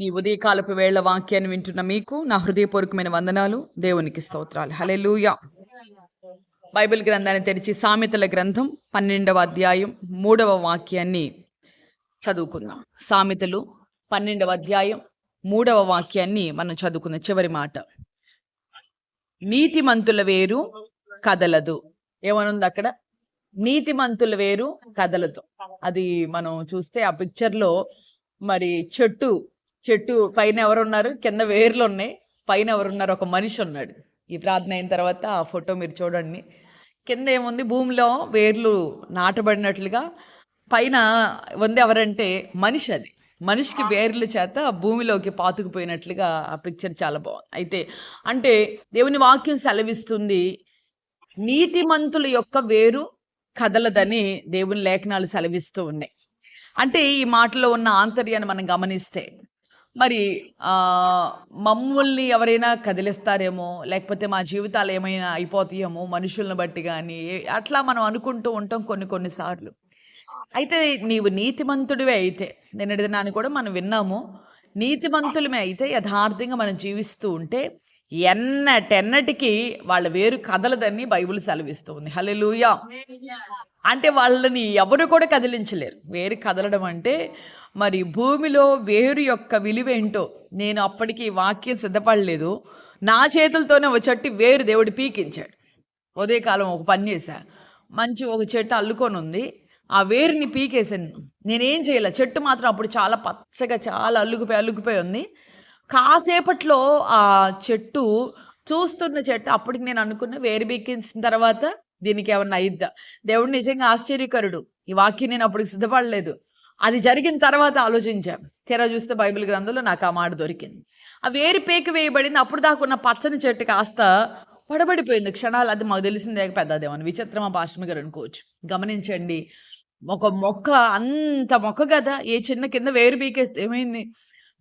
ఈ ఉదయకాలపు వేళ్ళ వాక్యాన్ని వింటున్న మీకు నా హృదయపూర్వకమైన వందనాలు. దేవునికి స్తోత్రాలు. హల్లెలూయా. బైబిల్ గ్రంథాన్ని తెరిచి సామెతల గ్రంథం పన్నెండవ అధ్యాయం మూడవ వాక్యాన్ని చదువుకుందాం. సామెతలు పన్నెండవ అధ్యాయం మూడవ వాక్యాన్ని మనం చదువుకున్న చివరి మాట. నీతిమంతుల వేరు కదలదు. ఏమనుంది అక్కడ? నీతిమంతుల వేరు కదలదు. అది మనం చూస్తే ఆ పిక్చర్లో మరి చెట్టు చెట్టు పైన ఎవరున్నారు? కింద వేర్లు ఉన్నాయి. పైన ఎవరున్నారు? ఒక మనిషి ఉన్నాడు. ఈ ప్రార్థన అయిన తర్వాత ఆ ఫోటో మీరు చూడండి. కింద ఏముంది? భూమిలో వేర్లు నాటబడినట్లుగా పైన ఉంది ఎవరంటే మనిషి అది. మనిషికి వేర్ల చేత భూమిలోకి పాతుకుపోయినట్లుగా ఆ పిక్చర్ చాలా బాగుంది. అయితే అంటే దేవుని వాక్యం సెలవిస్తుంది నీతిమంతుల యొక్క వేరు కదలదని దేవుని లేఖనాలు సెలవిస్తూ ఉన్నాయి. అంటే ఈ మాటలో ఉన్న ఆంతర్యాన్ని మనం గమనిస్తే మరి మమ్మల్ని ఎవరైనా కదిలిస్తారేమో లేకపోతే మా జీవితాలు ఏమైనా అయిపోతాయేమో మనుషులను బట్టి కానీ అట్లా మనం అనుకుంటూ ఉంటాం కొన్ని కొన్నిసార్లు అయితే నీవు నీతిమంతుడివే అయితే నిన్నటి దినాన్ని కూడా మనం విన్నాము. నీతిమంతులమే అయితే యథార్థంగా మనం జీవిస్తూ ఉంటే ఎన్నటెన్నటికి వాళ్ళ వేరు కదలదని బైబిల్ సెలవిస్తూ ఉంది అంటే వాళ్ళని ఎవరు కూడా కదిలించలేరు. వేరు కదలడం అంటే మరి భూమిలో వేరు యొక్క విలువేంటో నేను అప్పటికి వాక్యం సిద్ధపడలేదు. నా చేతులతోనే ఒక చెట్టు వేరు దేవుడు పీకించాడు. ఉదయకాలం ఒక పని చేశా. మంచి ఒక చెట్టు అల్లుకొని ఉంది. ఆ వేరుని పీకేసాను నేనేం చేయలే? చెట్టు మాత్రం అప్పుడు చాలా పచ్చగా చాలా అల్లుకుపోయి అల్లుకుపోయి ఉంది. కాసేపట్లో ఆ చెట్టు చూస్తున్న చెట్టు అప్పటికి నేను అనుకున్న వేరు పీకించిన తర్వాత దీనికి ఏమన్నా అయిద్దా? దేవుడు నిజంగా ఆశ్చర్యకరుడు. ఈ వాక్యం నేను అప్పటికి సిద్ధపడలేదు. అది జరిగిన తర్వాత ఆలోచించాం. తెర చూస్తే బైబిల్ గ్రంథంలో నాకు ఆ మాట దొరికింది. ఆ వేరు పేక వేయబడింది. అప్పుడు దాకా ఉన్న పచ్చని చెట్టు కాస్త పడబడిపోయింది. క్షణాలు అది మాకు తెలిసిందే పెద్దదేమని విచిత్రమా పాశ్రమ గారు అనుకోవచ్చు. గమనించండి. ఒక మొక్క అంత మొక్క కదా. ఏ చిన్న కింద వేరు పీకేస్తే ఏమైంది?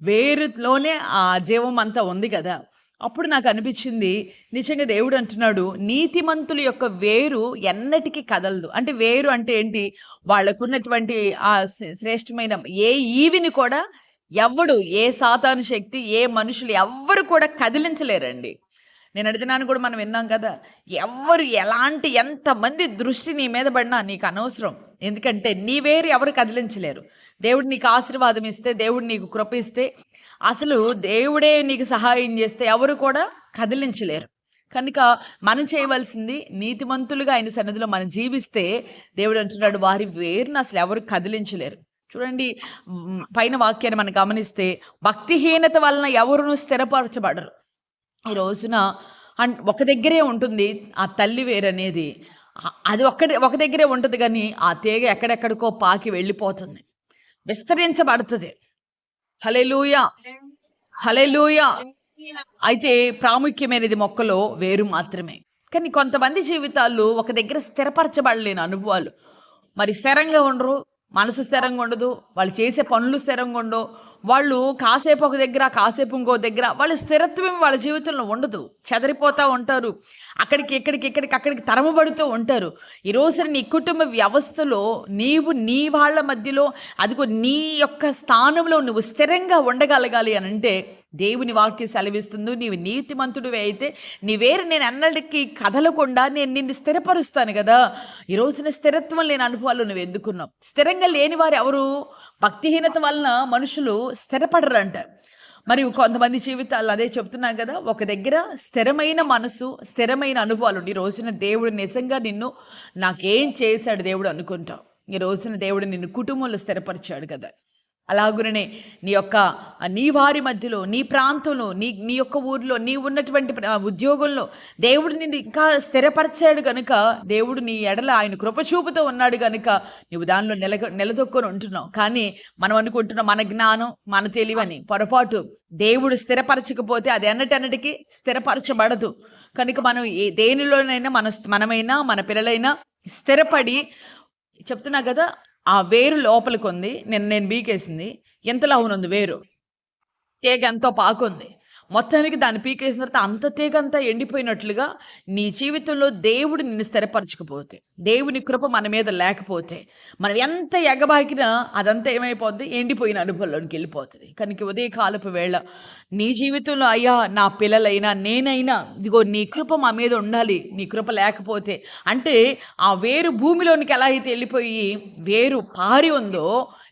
వేరులోనే ఆ జీవం అంతా ఉంది కదా. అప్పుడు నాకు అనిపించింది నిజంగా దేవుడు అంటున్నాడు నీతిమంతుల యొక్క వేరు ఎన్నటికీ కదలదు. అంటే వేరు అంటే ఏంటి? వాళ్ళకున్నటువంటి ఆ శ్రేష్టమైన ఏ ఈవిని కూడా ఎవడు ఏ సాతాను శక్తి ఏ మనుషులు ఎవ్వరు కూడా కదిలించలేరండి. నేను అడిగినాను కూడా మనం విన్నాం కదా ఎవరు ఎలాంటి ఎంతమంది దృష్టి నీ మీద పడినా నీకు అనవసరం. ఎందుకంటే నీ వేరు ఎవరు కదిలించలేరు. దేవుడు నీకు ఆశీర్వాదం ఇస్తే దేవుడు నీకు కృప ఇస్తే అసలు దేవుడే నీకు సహాయం చేస్తే ఎవరు కూడా కదిలించలేరు. కనుక మనం చేయవలసింది నీతిమంతులుగా ఆయన సన్నిధిలో మనం జీవిస్తే దేవుడు అంటున్నాడు వారి వేరును అసలు ఎవరు కదిలించలేరు. చూడండి పైన వాక్యాన్ని మనం గమనిస్తే భక్తిహీనత వలన ఎవరును స్థిరపరచబడరు. ఈ రోజున అన్ ఒక దగ్గరే ఉంటుంది ఆ తల్లి వేరు అనేది అది ఒక్కటి ఒక దగ్గరే ఉంటుంది కానీ ఆ తీగ ఎక్కడెక్కడికో పాకి వెళ్ళిపోతుంది. విస్తరించబడుతుంది. హలెలూయా హలెలూయా అయితే ప్రాముఖ్యమైనది మొక్కలో వేరు మాత్రమే. కానీ కొంతమంది జీవితాల్లో ఒక దగ్గర స్థిరపరచబడలేని అనుభవాలు. మరి స్థిరంగా ఉండరు మనసు స్థిరంగా ఉండదు వాళ్ళు చేసే పనులు స్థిరంగా ఉండవు వాళ్ళు కాసేపు ఒక దగ్గర కాసేపు ఇంకో దగ్గర వాళ్ళ స్థిరత్వం వాళ్ళ జీవితంలో ఉండదు. చెదరిపోతూ ఉంటారు. అక్కడికి ఇక్కడికి ఇక్కడికి అక్కడికి తరమబడుతూ ఉంటారు. ఈ రోజున నీ కుటుంబ వ్యవస్థలో నీవు నీ వాళ్ళ మధ్యలో అదిగో నీ యొక్క స్థానంలో నువ్వు స్థిరంగా ఉండగలగాలి అని అంటే దేవుని వాక్యం సెలవిస్తుంది. నీవు నీతిమంతుడివి అయితే నీ వేరు నేను అన్నటికీ కదలకుండా నేను నిన్ను స్థిరపరుస్తాను కదా. ఈ రోజున స్థిరత్వం లేని అనుభవాలు నువ్వు ఎందుకున్నావు? స్థిరంగా లేని వారు ఎవరు? భక్తిహీనత వలన మనుషులు స్థిరపడరంట. మరి కొంతమంది జీవితాలు అదే చెప్తున్నాం కదా ఒక దగ్గర స్థిరమైన మనసు స్థిరమైన అనుభవాలు ఈ రోజున దేవుడు నిజంగా నిన్ను నాకేం చేశాడు దేవుడు అనుకుంటావు ఈ రోజున దేవుడు నిన్ను కుటుంబంలో స్థిరపరిచాడు కదా. అలాగుననే నీ యొక్క నీ వారి మధ్యలో నీ ప్రాంతంలో నీ నీ యొక్క ఊర్లో నీ ఉన్నటువంటి ఉద్యోగంలో దేవుడు నిన్ను ఇంకా స్థిరపరిచాడు గనుక దేవుడు నీ ఎడల ఆయన కృపచూపుతో ఉన్నాడు గనుక నువ్వు దానిలో నెల నిలదొక్కొని ఉంటున్నావు. కానీ మనం అనుకుంటున్నాం మన జ్ఞానం మన తెలివని పొరపాటు దేవుడు స్థిరపరచకపోతే అది అన్నటన్నటికి స్థిరపరచబడదు. కనుక మనం ఏ దేనిలోనైనా మన మనమైనా మన పిల్లలైనా స్థిరపడి చెప్తున్నా కదా ఆ వేరు లోపలికి ఉంది. నేను నేను బీకేసింది. ఎంతలా ఉంది వేరు? తీగ ఎంతో పాకుంది. మొత్తానికి దాన్ని పీకేసిన తర్వాత అంత తీగంతా ఎండిపోయినట్లుగా నీ జీవితంలో దేవుడు నిన్ను స్థిరపరచకపోతే దేవుని కృప మన మీద లేకపోతే మనం ఎంత ఎగబాకినా అదంతా ఏమైపోద్ది? ఎండిపోయిన అనుభవంలోనికి వెళ్ళిపోతుంది. కనుక ఉదయ కాలపు వేళ నీ జీవితంలో అయ్యా నా పిల్లలైనా నేనైనా ఇదిగో నీ కృప మా మీద ఉండాలి నీ కృప లేకపోతే అంటే ఆ వేరు భూమిలోనికి ఎలా అయితే వెళ్ళిపోయి వేరు పారి ఉందో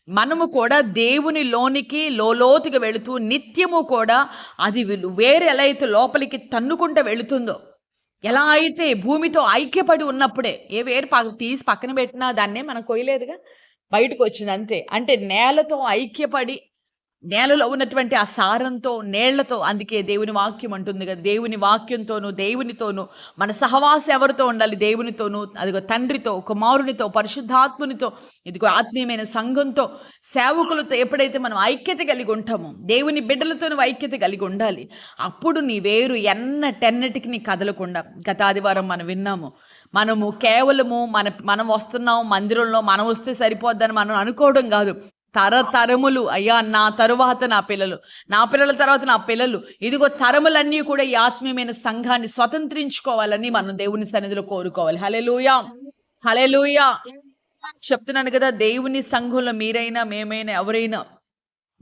మనము కూడా దేవుని లోనికి లోతుగా వెళుతూ నిత్యము కూడా అది విలు- ఎలా అయితే లోపలికి తన్నుకుంటూ వెళుతుందో ఎలా అయితే భూమితో ఐక్యపడి ఉన్నప్పుడే ఏ వేరు తీసి పక్కన పెట్టినా దాన్నే మనం కొయ్యలేదుగా బయటకు వచ్చింది అంతే. అంటే నేలతో ఐక్యపడి నేలలో ఉన్నటువంటి ఆ సారంతో నేళ్ళతో అందుకే దేవుని వాక్యం అంటుంది కదా. దేవుని వాక్యంతోనూ దేవునితోనూ మన సహవాసం ఎవరితో ఉండాలి? దేవునితోనూ అదిగో తండ్రితో కుమారునితో పరిశుద్ధాత్మునితో ఇదిగో ఆత్మీయమైన సంఘంతో సేవకులతో ఎప్పుడైతే మనం ఐక్యత కలిగి ఉంటామో దేవుని బిడ్డలతో నువ్వు ఐక్యత కలిగి ఉండాలి. అప్పుడు నీ వేరు ఎన్నటెన్నటికి నీ కదలకుండా గత ఆదివారం మనం విన్నాము మనము కేవలము మన మనం వస్తున్నాం మందిరంలో మనం వస్తే సరిపోద్దని మనం అనుకోవడం కాదు. తరతరములు. అయ్యా నా తరువాత నా పిల్లలు. నా పిల్లల తర్వాత నా పిల్లలు. ఇదిగో తరములన్నీ కూడా ఈ ఆత్మీయమైన సంఘాన్ని స్వతంత్రించుకోవాలని మనం దేవుని సన్నిధిలో కోరుకోవాలి. హలెలుయా హలెలుయా చెప్తున్నాను కదా దేవుని సంఘంలో మీరైనా మేమైనా ఎవరైనా.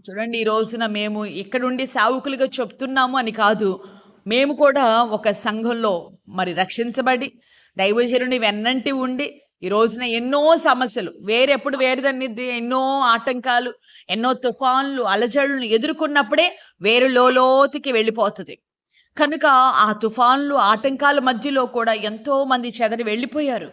చూడండి ఈ రోజున మేము ఇక్కడుండి సావుకులుగా చెప్తున్నాము అని కాదు. మేము కూడా ఒక సంఘంలో మరి రక్షించబడి దైవజనుని వెన్నంటి ఉండి ఈ రోజున ఎన్నో సమస్యలు వేరెప్పుడు వేరేదన్నిది ఎన్నో ఆటంకాలు ఎన్నో తుఫాన్లు అలజడులను ఎదుర్కొన్నప్పుడే వేరు లోతుకి వెళ్ళిపోతుంది. కనుక ఆ తుఫాన్లు ఆటంకాల మధ్యలో కూడా ఎంతో మంది చెదరి వెళ్ళిపోయారు.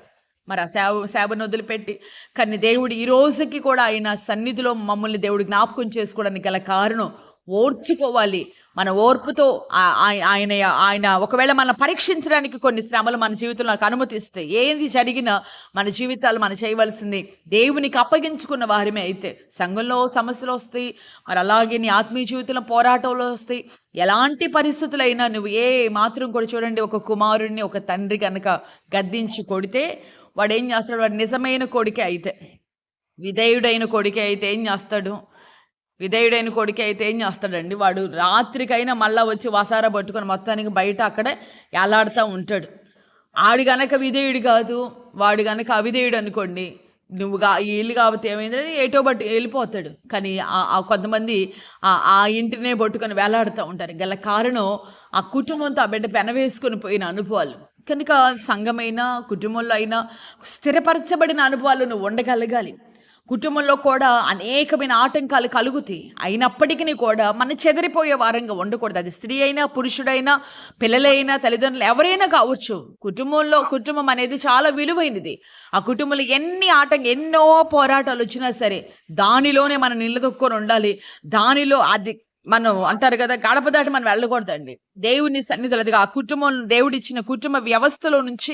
మరి ఆ సేవ సేవను వదిలిపెట్టి కానీ దేవుడు ఈ రోజుకి కూడా ఆయన సన్నిధిలో మమ్మల్ని దేవుడు జ్ఞాపకం చేసుకోవడానికి గల కారణం ఓర్చుకోవాలి. మన ఓర్పుతో ఆయన ఆయన ఒకవేళ మనం పరీక్షించడానికి కొన్ని శ్రమలు మన జీవితంలో నాకు అనుమతిస్తే ఏది జరిగినా మన జీవితాలు మనం చేయవలసింది దేవునికి అప్పగించుకున్న వారిమే అయితే. సంఘంలో సమస్యలు వస్తాయి మరి అలాగే నీ ఆత్మీయ జీవితంలో పోరాటంలో వస్తాయి. ఎలాంటి పరిస్థితులైనా నువ్వు ఏ మాత్రం కూడా చూడండి ఒక కుమారుడిని ఒక తండ్రి కనుక గద్దించి కొడితే వాడు ఏం చేస్తాడు? వాడు నిజమైన కొడుకే అయితే. విధేయుడైన కొడుకే అయితే ఏం చేస్తాడు? విధేయుడైన కొడుకు అయితే ఏం చేస్తాడండి? వాడు రాత్రికైనా మళ్ళా వచ్చి వసారా పట్టుకొని మొత్తానికి బయట అక్కడే ఎలాడుతూ ఉంటాడు. ఆడు గనక విధేయుడు కాదు వాడు గనక అవిధేయుడు అనుకోండి నువ్వు గా ఈ ఇల్లు కాబట్టి ఏమైందని ఏటో బట్టి వెళ్ళిపోతాడు. కానీ ఆ- కొంతమంది ఆ ఆ ఇంటినే పట్టుకొని వేలాడుతూ ఉంటారు. గల కారణం ఆ కుటుంబంతో ఆ బిడ్డ పెనవేసుకొని పోయిన అనుభవాలు. కనుక సంఘమైనా కుటుంబంలో అయినా స్థిరపరచబడిన అనుభవాలు నువ్వు ఉండగలగాలి. కుటుంబంలో కూడా అనేకమైన ఆటంకాలు కలుగుతాయి. అయినప్పటికీ కూడా మన చెదిరిపోయే వారంగా ఉండకూడదు. అది స్త్రీ అయినా పురుషుడైనా పిల్లలైనా తల్లిదండ్రులు ఎవరైనా కావచ్చు. కుటుంబంలో కుటుంబం అనేది చాలా విలువైనది. ఆ కుటుంబంలో ఎన్ని ఆటంకం ఎన్నో పోరాటాలు వచ్చినా సరే దానిలోనే మనం నిలదొక్కొని ఉండాలి. దానిలో అది మనం అంటారు కదా గడప దాటి మనం వెళ్ళకూడదండి. దేవుని సన్నిధులు అదిగా ఆ కుటుంబం దేవుడిచ్చిన కుటుంబ వ్యవస్థలో నుంచి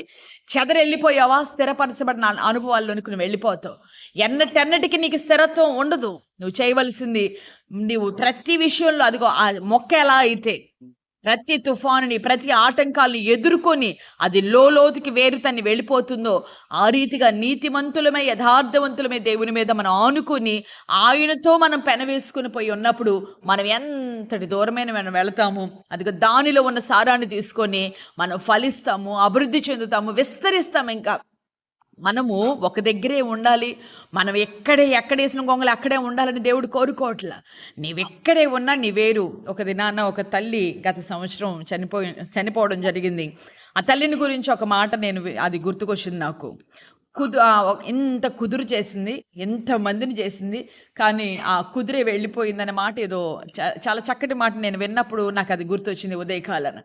చెదరెళ్ళిపోయావా స్థిరపరచబడిన అనుభవాల్లోనికి నువ్వు వెళ్ళిపోతావు. ఎన్నటెన్నటికి నీకు స్థిరత్వం ఉండదు. నువ్వు చేయవలసింది నువ్వు ప్రతి విషయంలో అదిగో ఆ మొక్క ఎలా అయితే ప్రతి తుఫానుని ప్రతి ఆటంకాలను ఎదుర్కొని అది లోతుకి వేరు తన్ని వెళ్ళిపోతుందో ఆ రీతిగా నీతిమంతులమే యథార్థవంతులమే దేవుని మీద మనం ఆనుకొని ఆయనతో మనం పెనవేసుకుని పోయి ఉన్నప్పుడు మనం ఎంతటి దూరమైన మనం వెళతాము అదిగో దానిలో ఉన్న సారాన్ని తీసుకొని మనం ఫలిస్తాము అభివృద్ధి చెందుతాము విస్తరిస్తాము ఇంకా. మనము ఒక దగ్గరే ఉండాలి. మనం ఎక్కడే ఎక్కడేసిన గొంగలు అక్కడే ఉండాలని దేవుడు కోరుకోవట్లా. నీవెక్కడే ఉన్నా నీ వేరు. ఒక దినాన ఒక తల్లి గత సంవత్సరం చనిపోయి చనిపోవడం జరిగింది. ఆ తల్లిని గురించి ఒక మాట నేను అది గుర్తుకొచ్చింది నాకు. కుదు ఎంత కుదురు చేసింది ఎంత మందిని చేసింది కానీ ఆ కుదిరే వెళ్ళిపోయిందనే మాట ఏదో చాలా చక్కటి మాట నేను విన్నప్పుడు నాకు అది గుర్తొచ్చింది ఉదయకాలన.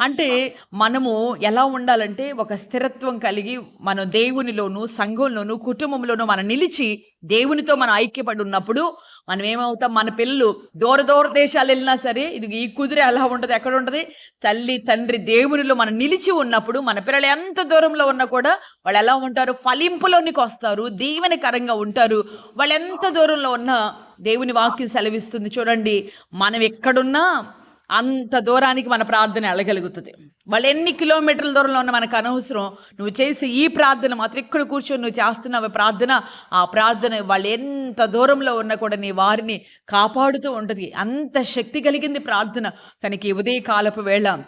అంటే మనము ఎలా ఉండాలంటే ఒక స్థిరత్వం కలిగి మన దేవునిలోను సంఘంలోను కుటుంబంలోను మనం నిలిచి దేవునితో మనం ఐక్యపడి ఉన్నప్పుడు మనం ఏమవుతాం మన పిల్లలు దూర దూర దేశాలు వెళ్ళినా సరే ఇది ఈ కుదిరే అలా ఉంటుంది ఎక్కడ ఉంటుంది. తల్లి తండ్రి దేవునిలో మనం నిలిచి ఉన్నప్పుడు మన పిల్లలు ఎంత దూరంలో ఉన్నా కూడా వాళ్ళు ఎలా ఉంటారు? ఫలింపులోనికి వస్తారు దీవెనకరంగా ఉంటారు. వాళ్ళు ఎంత దూరంలో ఉన్నా దేవుని వాక్యం సెలవిస్తుంది. చూడండి మనం ఎక్కడున్నా అంత దూరానికి మన ప్రార్థన వెళ్ళగలుగుతుంది. వాళ్ళు ఎన్ని కిలోమీటర్ల దూరంలో ఉన్న మనకు అనవసరం. నువ్వు చేసే ఈ ప్రార్థన మాత్రం ఇక్కడ కూర్చొని నువ్వు చేస్తున్నావు ప్రార్థన. ఆ ప్రార్థన వాళ్ళు ఎంత దూరంలో ఉన్నా కూడా నీ వారిని కాపాడుతూ ఉంటుంది. అంత శక్తి కలిగింది ప్రార్థన. కనుక ఉదయకాలపు ఉదయ కాలపు వేళ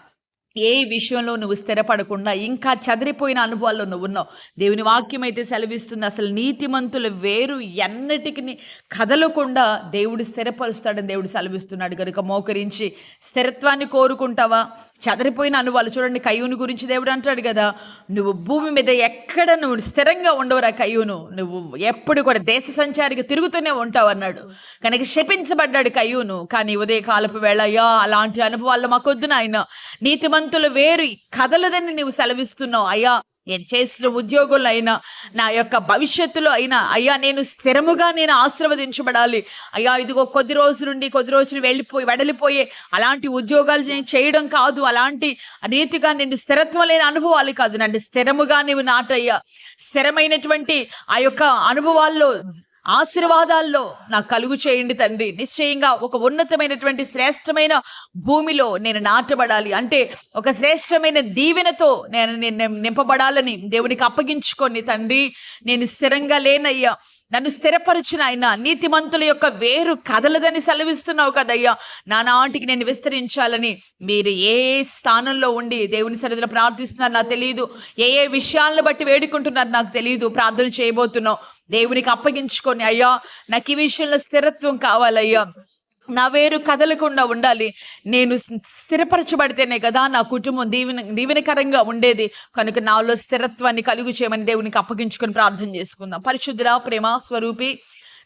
ఏ విషయంలో నువ్వు స్థిరపడకుండా ఇంకా చదిరిపోయిన అనుభవాల్లో నువ్వు ఉన్నావు దేవుని వాక్యం అయితే సెలవిస్తుంది అసలు నీతిమంతుల వేరు ఎన్నటికి కదలకుండా దేవుడు స్థిరపరుస్తాడని దేవుడు సెలవిస్తున్నాడు. కనుక మోకరించి స్థిరత్వాన్ని కోరుకుంటావా? చదిరిపోయిన అనుభవాలు చూడండి కయ్యూను గురించి దేవుడు అంటాడు కదా. నువ్వు భూమి మీద ఎక్కడ నువ్వు స్థిరంగా ఉండవురా కయ్యూను. నువ్వు ఎప్పుడు కూడా దేశ సంచారిగా తిరుగుతూనే ఉంటావు అన్నాడు. కనుక శపించబడ్డాడు కయ్యూను. కానీ ఉదయ కాలపు వేళ అయ్యా అలాంటి అనుభవాలు మాకొద్దు నాయన. నీతిమంతులు వేరు కదలదని నువ్వు సెలవిస్తున్నావు. అయ్యా నేను చేసిన ఉద్యోగులు అయినా నా యొక్క భవిష్యత్తులో అయినా అయ్యా నేను స్థిరముగా నేను ఆశీర్వదించబడాలి. అయ్యా ఇదిగో కొద్ది రోజుల నుండి కొద్ది రోజులు వెళ్ళిపోయి వెడలిపోయే అలాంటి ఉద్యోగాలు నేను చేయడం కాదు. అలాంటి రీతిగా నేను స్థిరత్వం లేని అనుభవాలు కాదు. నన్ను స్థిరముగా నీవు నాటయ్యా. స్థిరమైనటువంటి ఆ యొక్క అనుభవాల్లో ఆశీర్వాదాల్లో నాకు కలుగు చేయండి తండ్రి. నిశ్చయంగా ఒక ఉన్నతమైనటువంటి శ్రేష్టమైన భూమిలో నేను నాటబడాలి. అంటే ఒక శ్రేష్టమైన దీవెనతో నేను నేను నింపబడాలని దేవునికి అప్పగించుకొని తండ్రి. నేను స్థిరంగా లేనయ్యా. నన్ను స్థిరపరిచిన ఆయన నీతిమంతుల యొక్క వేరు కదలదని సెలవిస్తున్నావు కదయ్యా. నానాటికి నేను విస్తరించాలని మీరు ఏ స్థానంలో ఉండి దేవుని సన్నిధిలో ప్రార్థిస్తున్నారు నాకు తెలియదు ఏ ఏ విషయాలను బట్టి వేడుకుంటున్నారు నాకు తెలియదు ప్రార్థన చేయబోతున్నావు దేవునికి అప్పగించుకొని అయ్యా నాకు ఈ విషయంలో స్థిరత్వం కావాలయ్యా. నా వేరు కదలకుండా ఉండాలి. నేను స్థిరపరచబడితేనే కదా నా కుటుంబం దీవెన దీవెనకరంగా ఉండేది. కనుక నాలో స్థిరత్వాన్ని కలుగు చేయమని దేవునికి అప్పగించుకొని ప్రార్థన చేసుకుందాం. పరిశుద్ధుల ప్రేమ స్వరూపి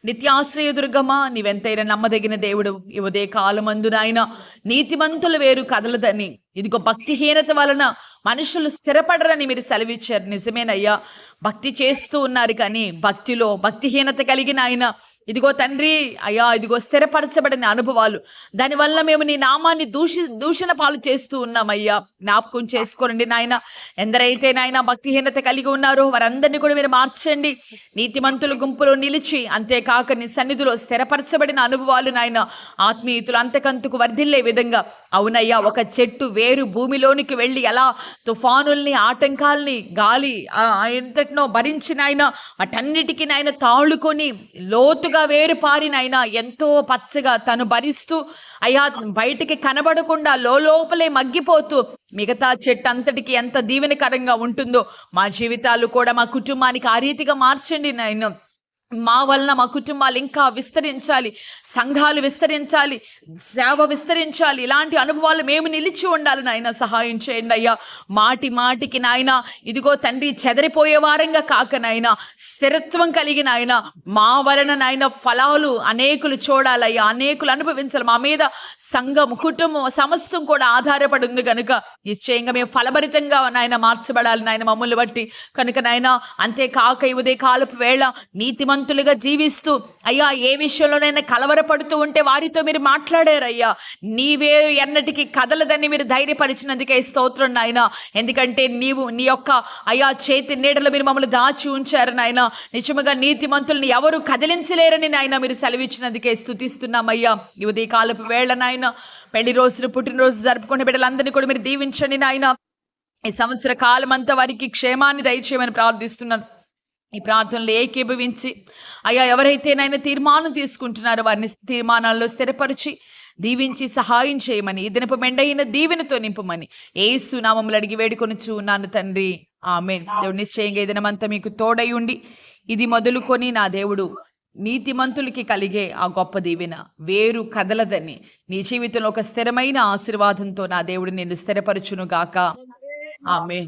నిత్యాశ్రయ దుర్గమ్మ నీవెంతైనా నమ్మదగిన దేవుడు. ఈ ఉదయ కాలమందు నాయన నీతిమంతుల వేరు కదలదని ఇదిగో భక్తిహీనత వలన మనుషులు స్థిరపడరని మీరు సెలవిచ్చారు. నిజమేనయ్యా. భక్తి చేస్తూ ఉన్నారు కానీ భక్తిలో భక్తిహీనత కలిగిన ఆయన ఇదిగో తండ్రి అయ్యా ఇదిగో స్థిరపరచబడిన అనుభవాలు. దానివల్ల మేము నీ నామాన్ని దూషి దూషణ పాలు చేస్తూ ఉన్నామయ్యా. జ్ఞాపకం చేసుకోనండి నాయన. ఎందరైతే నాయన భక్తిహీనత కలిగి ఉన్నారో వారందరినీ కూడా మీరు మార్చండి. నీతిమంతుల గుంపులో నిలిచి అంతేకాక నీ సన్నిధిలో స్థిరపరచబడిన అనుభవాలు నాయన. ఆత్మీయుతులు అంతకంతకు వర్ధిల్లే విధంగా. అవునయ్యా ఒక చెట్టు వే వేరు భూమిలోనికి వెళ్ళి ఎలా తుఫానుల్ని ఆటంకాల్ని గాలి ఎంతటినో భరించిన ఆయన వాటన్నిటికీ నాయన తాళుకొని లోతుగా వేరు ఆయన ఎంతో పచ్చగా తను భరిస్తూ అయ్యా బయటికి కనబడకుండా లోపలే మగ్గిపోతూ మిగతా చెట్టు అంతటికి ఎంత దీవెనకరంగా ఉంటుందో మా జీవితాలు కూడా మా కుటుంబానికి ఆ రీతిగా మార్చండి నాయన. మా వలన మా కుటుంబాలు ఇంకా విస్తరించాలి. సంఘాలు విస్తరించాలి. సేవ విస్తరించాలి. ఇలాంటి అనుభవాలు మేము నిలిచి ఉండాలి నాయన సహాయం చేయండి అయ్యా. మాటి మాటికి నాయన ఇదిగో తండ్రి చెదరిపోయే వారంగా కాక నాయన స్థిరత్వం కలిగిన ఆయన మా వలన నాయన ఫలాలు అనేకులు చూడాలయ్యా అనేకులు అనుభవించాలి. మా మీద సంఘం కుటుంబం సమస్తం కూడా ఆధారపడి ఉంది కనుక నిశ్చయంగా మేము ఫలభరితంగా నాయన మార్చబడాలి. నాయన మమ్మల్ని బట్టి కనుక నాయన అంతేకాక ఈ ఉదయ కాలపు వేళ నీతిమంతులుగా జీవిస్తూ అయ్యా ఏ విషయంలోనైనా కలవరపడుతూ ఉంటే వారితో మీరు మాట్లాడారయ్యా. నీవే ఎన్నటికి కదలదని మీరు ధైర్యపరిచినందుకే స్తోత్రం నాయన. ఎందుకంటే నీవు నీ యొక్క అయ్యా చేతి నీడలో మీరు మమ్మల్ని దాచి ఉంచారు నాయన. నిజముగా నీతిమంతుల్ని ఎవరు కదిలించలేరని నాయన మీరు సెలవిచ్చినందుకే స్థుతిస్తున్నామయ్యా. ఈ కాలపు వేళ నాయన పెళ్ళి రోజులు పుట్టినరోజు జరుపుకునే బిడ్డలందరినీ కూడా మీరు దీవించండి నాయన. ఈ సంవత్సర కాలం అంతా వారికి క్షేమాన్ని దయచేయమని ప్రార్థిస్తున్నాను. ఈ ప్రార్థనలు ఏకీభవించి అయ్యా ఎవరైతే నాయన తీర్మానం తీసుకుంటున్నారో వారిని తీర్మానాల్లో స్థిరపరిచి దీవించి సహాయం చేయమని ఈ దినపు మెండైన దీవెనతో నింపమని ఏసు నామములు అడిగి వేడుకొనుచు ఉన్నాను తండ్రి. ఆమె దేవుడు నిశ్చయంగా ఈ దినమంతా మీకు తోడై ఉండి ఇది మొదలుకొని నా దేవుడు నీతిమంతులకి కలిగే ఆ గొప్ప దీవెన వేరు కదలదని నీ జీవితంలో ఒక స్థిరమైన ఆశీర్వాదంతో నా దేవుడు నిన్ను స్థిరపరచును గాక ఆమె